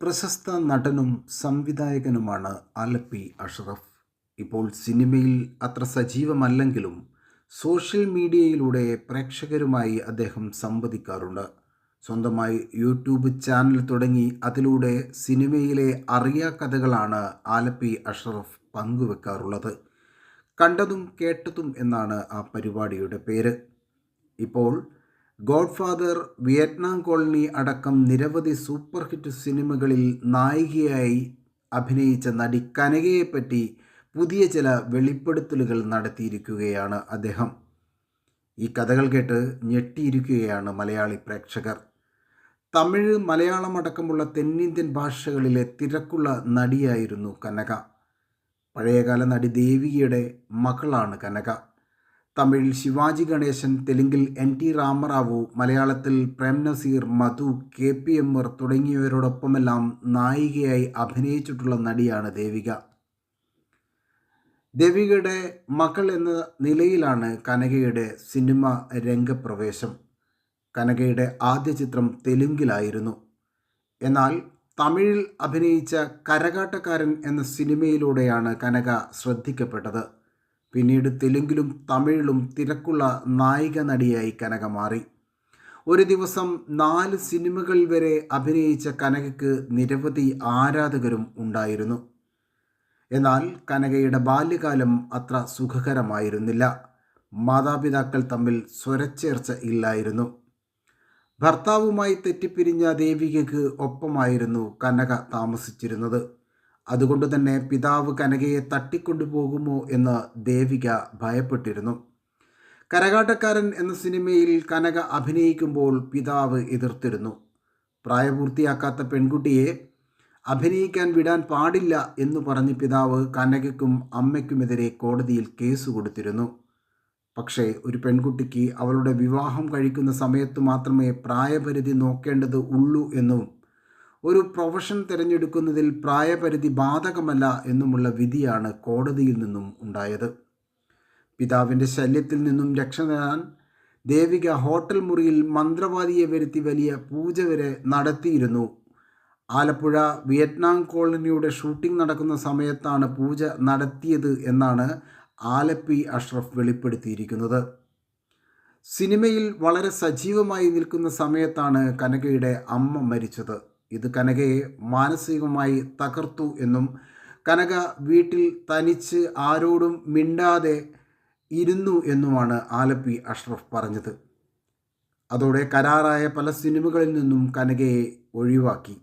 പ്രശസ്ത നടനും സംവിധായകനുമാണ് ആലപ്പി അഷ്റഫ്. ഇപ്പോൾ സിനിമയിൽ അത്ര സജീവമല്ലെങ്കിലും സോഷ്യൽ മീഡിയയിലൂടെ പ്രേക്ഷകരുമായി അദ്ദേഹം സംവദിക്കാറുണ്ട്. സ്വന്തമായി യൂട്യൂബ് ചാനൽ തുടങ്ങി അതിലൂടെ സിനിമയിലെ അറിയാ കഥകളാണ് ആലപ്പി അഷ്റഫ് പങ്കുവെക്കാറുള്ളത്. കണ്ടതും കേട്ടതും എന്നാണ് ആ പരിപാടിയുടെ പേര്. ഇപ്പോൾ ഗോഡ്ഫാദർ വിയറ്റ്നാം കോളനി അടക്കം നിരവധി സൂപ്പർ ഹിറ്റ് സിനിമകളിൽ നായികയായി അഭിനയിച്ച നടി കനകയെപ്പറ്റി പുതിയ ചില വെളിപ്പെടുത്തലുകൾ നടത്തിയിരിക്കുകയാണ് അദ്ദേഹം. ഈ കഥകൾ കേട്ട് ഞെട്ടിയിരിക്കുകയാണ് മലയാളി പ്രേക്ഷകർ. തമിഴ് മലയാളം അടക്കമുള്ള തെന്നിന്ത്യൻ ഭാഷകളിലെ തിരക്കുള്ള നടിയായിരുന്നു കനക. പഴയകാല നടി ദേവികയുടെ മകളാണ് കനക. തമിഴിൽ ശിവാജി ഗണേശൻ തെലുങ്കിൽ എൻ ടി രാമറാവു മലയാളത്തിൽ Prem Nazir Madhu K P M Ummer തുടങ്ങിയവരോടൊപ്പമെല്ലാം നായികയായി അഭിനയിച്ചിട്ടുള്ള നടിയാണ് ദേവിക. ദേവികയുടെ മകൾ എന്ന നിലയിലാണ് കനകയുടെ സിനിമ രംഗപ്രവേശം. കനകയുടെ ആദ്യ ചിത്രം തെലുങ്കിലായിരുന്നു. എന്നാൽ തമിഴിൽ അഭിനയിച്ച കരകാട്ടക്കാരൻ എന്ന സിനിമയിലൂടെയാണ് കനക ശ്രദ്ധിക്കപ്പെട്ടത്. പിന്നീട് തെലുങ്കിലും തമിഴിലും തിരക്കുള്ള നായിക നടിയായി കനക മാറി. ഒരു ദിവസം നാല് സിനിമകൾ വരെ അഭിനയിച്ച കനകയ്ക്ക് നിരവധി ആരാധകരും ഉണ്ടായിരുന്നു. എന്നാൽ കനകയുടെ ബാല്യകാലം അത്ര സുഖകരമായിരുന്നില്ല. മാതാപിതാക്കൾ തമ്മിൽ സ്വരച്ചേർച്ച ഇല്ലായിരുന്നു. ഭർത്താവുമായി തെറ്റിപ്പിരിഞ്ഞ ദേവികയ്ക്ക് ഒപ്പമായിരുന്നു കനക താമസിച്ചിരുന്നത്. അതുകൊണ്ട് തന്നെ പിതാവ് കനകയെ തട്ടിക്കൊണ്ടുപോകുമോ എന്ന് ദേവിക ഭയപ്പെട്ടിരുന്നു. കരകാട്ടക്കാരൻ എന്ന സിനിമയിൽ കനക അഭിനയിക്കുമ്പോൾ പിതാവ് എതിർത്തിരുന്നു. പ്രായപൂർത്തിയാക്കാത്ത പെൺകുട്ടിയെ അഭിനയിക്കാൻ വിടാൻ പാടില്ല എന്ന് പറഞ്ഞ് പിതാവ് കനകയ്ക്കും അമ്മയ്ക്കുമെതിരെ കോടതിയിൽ കേസ് കൊടുത്തിരുന്നു. പക്ഷേ ഒരു പെൺകുട്ടിക്ക് അവളുടെ വിവാഹം കഴിക്കുന്ന സമയത്ത് മാത്രമേ പ്രായപരിധി നോക്കേണ്ടത് ഉള്ളൂ എന്നും ഒരു പ്രൊഫഷൻ തിരഞ്ഞെടുക്കുന്നതിൽ പ്രായപരിധി ബാധകമല്ല എന്നുമുള്ള വിധിയാണ് കോടതിയിൽ നിന്നും ഉണ്ടായത്. പിതാവിന്റെ ശല്യത്തിൽ നിന്നും രക്ഷ നേടാൻ ദേവിക ഹോട്ടൽ മുറിയിൽ മന്ത്രവാദിയെ വരുത്തി വലിയ പൂജ വരെ നടത്തിയിരുന്നു. ആലപ്പുഴ വിയറ്റ്നാം കോളനിയുടെ ഷൂട്ടിംഗ് നടക്കുന്ന സമയത്താണ് പൂജ നടത്തിയത് എന്നാണ് ആലപ്പി അഷ്റഫ് വെളിപ്പെടുത്തിയിരിക്കുന്നത്. സിനിമയിൽ വളരെ സജീവമായി നിൽക്കുന്ന സമയത്താണ് കനകയുടെ അമ്മ മരിച്ചത്. ഇത് കനകയെ മാനസികമായി തകർത്തു എന്നും കനക വീട്ടിൽ തനിച്ച് ആരോടും മിണ്ടാതെ ഇരുന്നു എന്നുമാണ് ആലപ്പി അഷ്റഫ് പറഞ്ഞത്. അതോടെ കരാറായ പല സിനിമകളിൽ നിന്നും കനകയെ ഒഴിവാക്കി.